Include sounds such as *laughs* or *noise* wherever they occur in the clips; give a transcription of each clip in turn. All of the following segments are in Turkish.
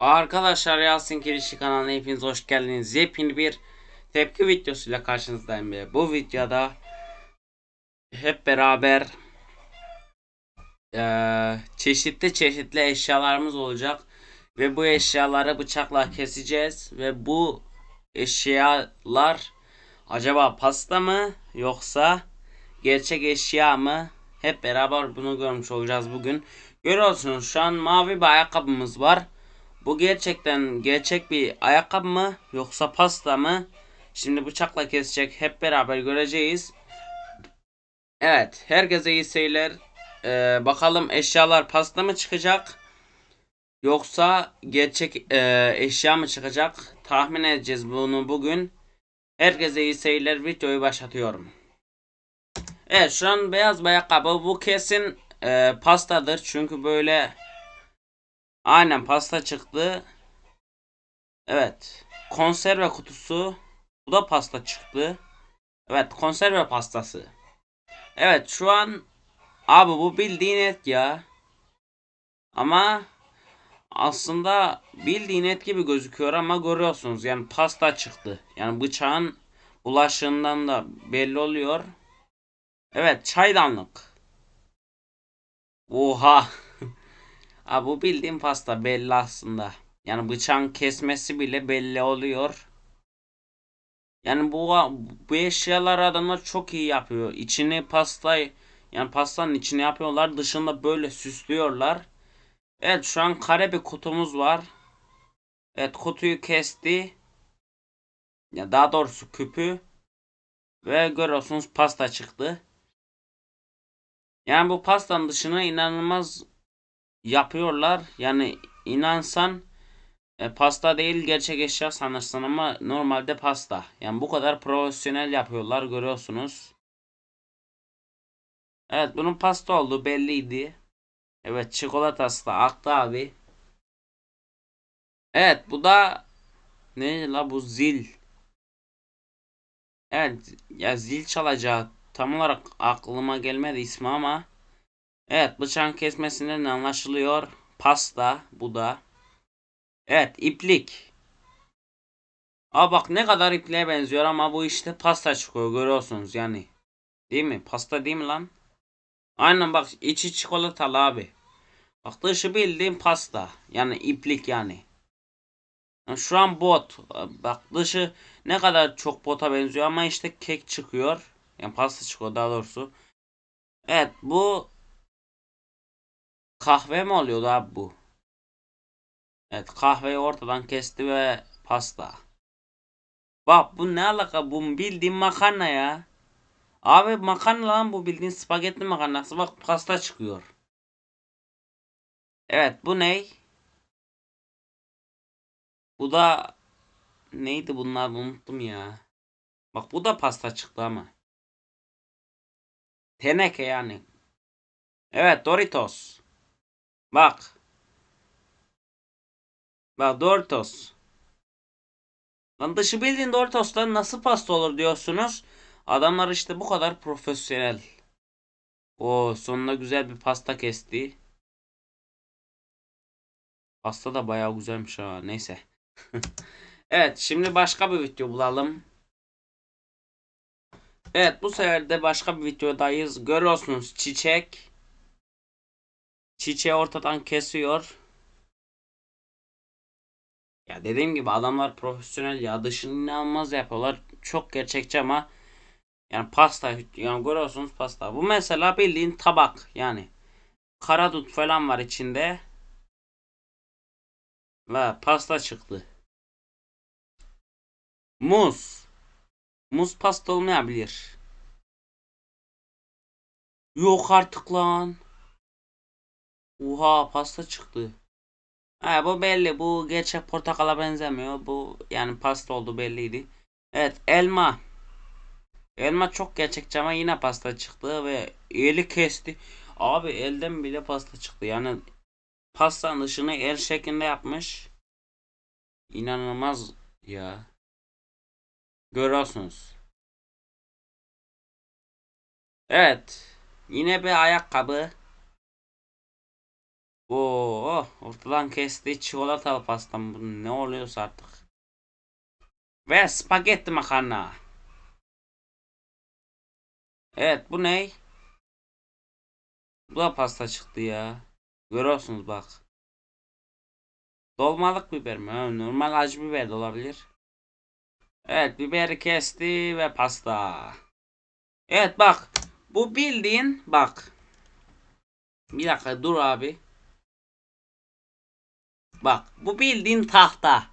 Arkadaşlar Yasin Kirişi kanalına hepiniz hoş geldiniz. Yepyeni bir tepki videosuyla karşınızdayım. Ve bu videoda hep beraber eee, çeşitli çeşitli eşyalarımız olacak. Ve bu eşyaları bıçakla keseceğiz. Ve bu eşyalar acaba pasta mı yoksa gerçek eşya mı? Hep beraber bunu görmüş olacağız bugün. Görüyorsunuz şu an mavi bir ayakkabımız var. Bu gerçekten gerçek bir ayakkabı mı yoksa pasta mı? Şimdi bıçakla kesecek hep beraber göreceğiz. Evet herkese iyi seyirler. Ee, bakalım eşyalar pasta mı çıkacak? Yoksa gerçek e, eşya mı çıkacak? Tahmin edeceğiz bunu bugün. Herkese iyi seyirler. Videoyu başlatıyorum. Evet şu an beyaz bir ayakkabı. Bu kesin e, pastadır. Çünkü böyle Aynen pasta çıktı. Evet. Konserve kutusu. Bu da pasta çıktı. Evet konserve pastası. Evet şu an abi bu bildiğin et ya. Ama aslında bildiğin et gibi gözüküyor ama görüyorsunuz yani pasta çıktı. Yani bıçağın bulaşığından da belli oluyor. Evet çaydanlık. Oha. Abi bu bildiğim pasta belli aslında. Yani bıçağın kesmesi bile belli oluyor. Yani bu bu eşyalar adamlar çok iyi yapıyor. İçini pasta yani pastanın içine yapıyorlar. Dışında böyle süslüyorlar. Evet şu an kare bir kutumuz var. Evet kutuyu kesti. Ya daha doğrusu küpü. Ve görüyorsunuz pasta çıktı. Yani bu pastanın dışına inanılmaz yapıyorlar. Yani inansan e, pasta değil gerçek eşya sanırsın ama normalde pasta. Yani bu kadar profesyonel yapıyorlar görüyorsunuz. Evet bunun pasta olduğu belliydi. Evet çikolatası da aktı abi. Evet bu da ne la bu zil. Evet ya zil çalacağı tam olarak aklıma gelmedi ismi ama Evet bıçağın kesmesinden anlaşılıyor. Pasta bu da. Evet iplik. Aa bak ne kadar ipliğe benziyor ama bu işte pasta çıkıyor görüyorsunuz yani. Değil mi? Pasta değil mi lan? Aynen bak içi çikolatalı abi. Bak dışı bildiğim pasta. Yani iplik yani. yani. Şu an bot. Bak dışı ne kadar çok bota benziyor ama işte kek çıkıyor. Yani pasta çıkıyor daha doğrusu. Evet bu Kahve mi oluyordu abi bu? Evet kahveyi ortadan kesti ve pasta. Bak bu ne alaka bu bildiğin makarna ya. Abi makarna lan bu bildiğin spagetti makarnası bak pasta çıkıyor. Evet bu ne? Bu da neydi bunlar unuttum ya. Bak bu da pasta çıktı ama. Teneke yani. Evet Doritos. Bak. Bak Doritos. Lan dışı bildiğin Doritos'tan nasıl pasta olur diyorsunuz. Adamlar işte bu kadar profesyonel. O sonunda güzel bir pasta kesti. Pasta da bayağı güzelmiş ha. Neyse. *laughs* evet şimdi başka bir video bulalım. Evet bu sefer de başka bir videodayız. Görüyorsunuz çiçek. Çiçeği ortadan kesiyor. Ya dediğim gibi adamlar profesyonel ya dışını inanılmaz yapıyorlar. Çok gerçekçi ama yani pasta yani görüyorsunuz pasta. Bu mesela bildiğin tabak yani. Karadut falan var içinde. Ve pasta çıktı. Muz. Muz pasta olmayabilir. Yok artık lan. Oha pasta çıktı. Ha bu belli. Bu gerçek portakala benzemiyor. Bu yani pasta oldu belliydi. Evet elma. Elma çok gerçekçi ama yine pasta çıktı ve eli kesti. Abi elden bile pasta çıktı. Yani pastanın dışını el şeklinde yapmış. İnanılmaz ya. Görüyorsunuz. Evet. Yine bir ayakkabı. Oo, ortadan kesti çikolatalı pastam. Bu ne oluyorsa artık. Ve spagetti makarna. Evet bu ne? Bu da pasta çıktı ya. Görüyorsunuz bak. Dolmalık biber mi? Normal acı biber de olabilir. Evet biberi kesti ve pasta. Evet bak. Bu bildiğin bak. Bir dakika dur abi. Bak bu bildiğin tahta.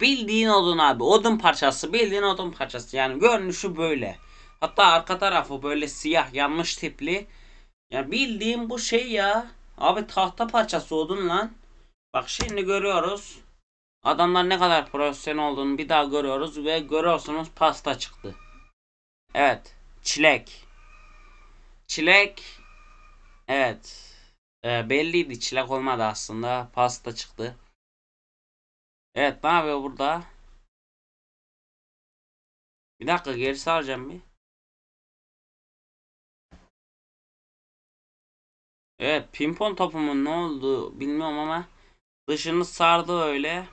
Bildiğin odun abi. Odun parçası. Bildiğin odun parçası. Yani görünüşü böyle. Hatta arka tarafı böyle siyah yanmış tipli. Ya bildiğim bu şey ya. Abi tahta parçası odun lan. Bak şimdi görüyoruz. Adamlar ne kadar profesyonel olduğunu bir daha görüyoruz ve görüyorsunuz pasta çıktı. Evet. Çilek. Çilek. Evet. Ee, belliydi çilek olmadı aslında. Pasta çıktı. Evet ne yapıyor burada? Bir dakika geri saracağım bir. Evet pimpon topumun ne oldu bilmiyorum ama dışını sardı öyle.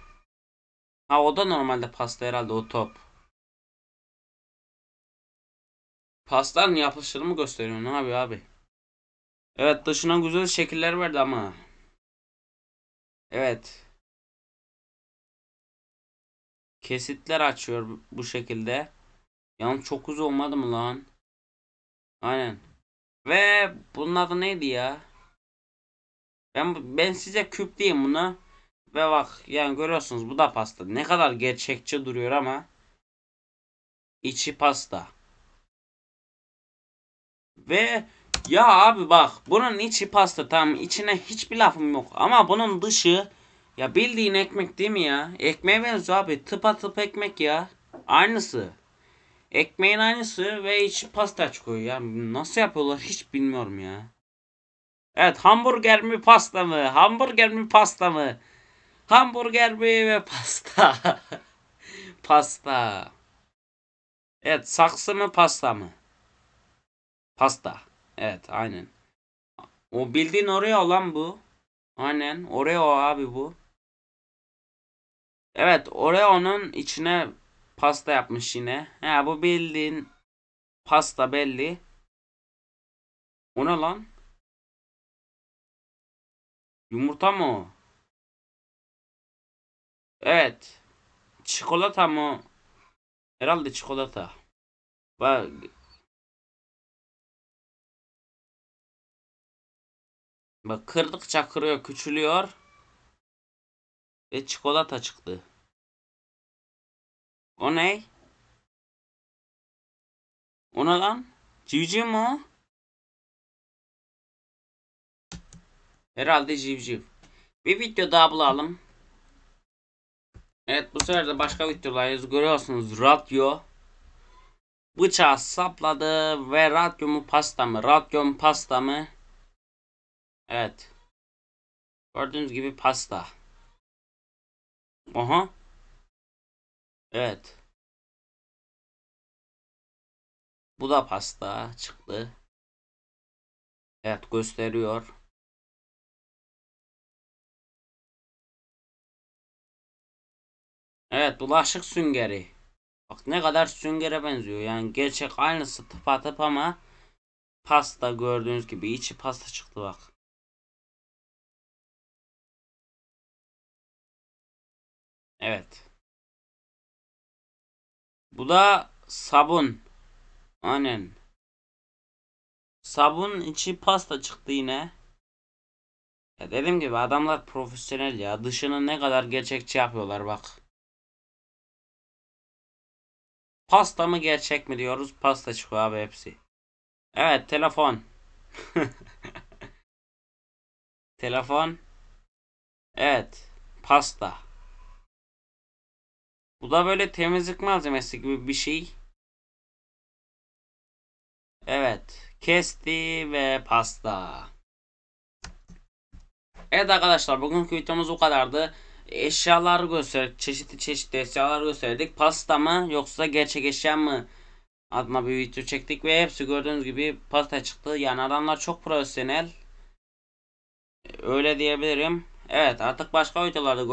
Ha o da normalde pasta herhalde o top. Pastanın yapılışını mı gösteriyor ne yapıyor abi? Evet dışına güzel şekiller verdi ama. Evet. Kesitler açıyor bu şekilde. Yalnız çok uzun olmadı mı lan? Aynen. Ve bunun adı neydi ya? Ben ben size küp diyeyim bunu. Ve bak yani görüyorsunuz bu da pasta. Ne kadar gerçekçi duruyor ama içi pasta. Ve ya abi bak bunun içi pasta tamam içine hiçbir lafım yok ama bunun dışı ya bildiğin ekmek değil mi ya? Ekmeğe benziyor abi tıpa tıp ekmek ya. Aynısı. Ekmeğin aynısı ve içi pasta çıkıyor ya. Nasıl yapıyorlar hiç bilmiyorum ya. Evet hamburger mi pasta mı? Hamburger mi pasta mı? Hamburger mi ve pasta? *laughs* pasta. Evet saksı mı pasta mı? Pasta. Evet aynen. O bildiğin Oreo olan bu. Aynen Oreo abi bu. Evet Oreo'nun içine pasta yapmış yine. Ha bu bildiğin pasta belli. O ne lan? Yumurta mı o? Evet. Çikolata mı? Herhalde çikolata. Bak. Bak kırdıkça kırıyor, küçülüyor. Ve çikolata çıktı. O ne? O ne lan? Civciv mi o? Herhalde civciv. Bir video daha bulalım. Evet bu sefer de başka videolardayız. Görüyorsunuz radyo. Bıçağı sapladı ve radyo mu pasta mı? Radyo mu pasta mı? Evet. Gördüğünüz gibi pasta. Aha. Evet. Bu da pasta çıktı. Evet gösteriyor. Evet bulaşık süngeri. Bak ne kadar süngere benziyor. Yani gerçek aynısı tıpatıp ama pasta gördüğünüz gibi içi pasta çıktı bak. Evet. Bu da sabun. Aynen. Sabun içi pasta çıktı yine. Ya dediğim gibi adamlar profesyonel ya. Dışını ne kadar gerçekçi yapıyorlar bak. Pasta mı gerçek mi diyoruz. Pasta çıkıyor abi hepsi. Evet telefon. *laughs* telefon. Evet. Pasta. Bu da böyle temizlik malzemesi gibi bir şey. Evet. Kesti ve pasta. Evet arkadaşlar bugünkü videomuz bu kadardı. Eşyalar gösterdik. Çeşitli çeşitli eşyalar gösterdik. Pasta mı yoksa gerçek eşya mı adına bir video çektik ve hepsi gördüğünüz gibi pasta çıktı. Yani adamlar çok profesyonel. Öyle diyebilirim. Evet artık başka videolarda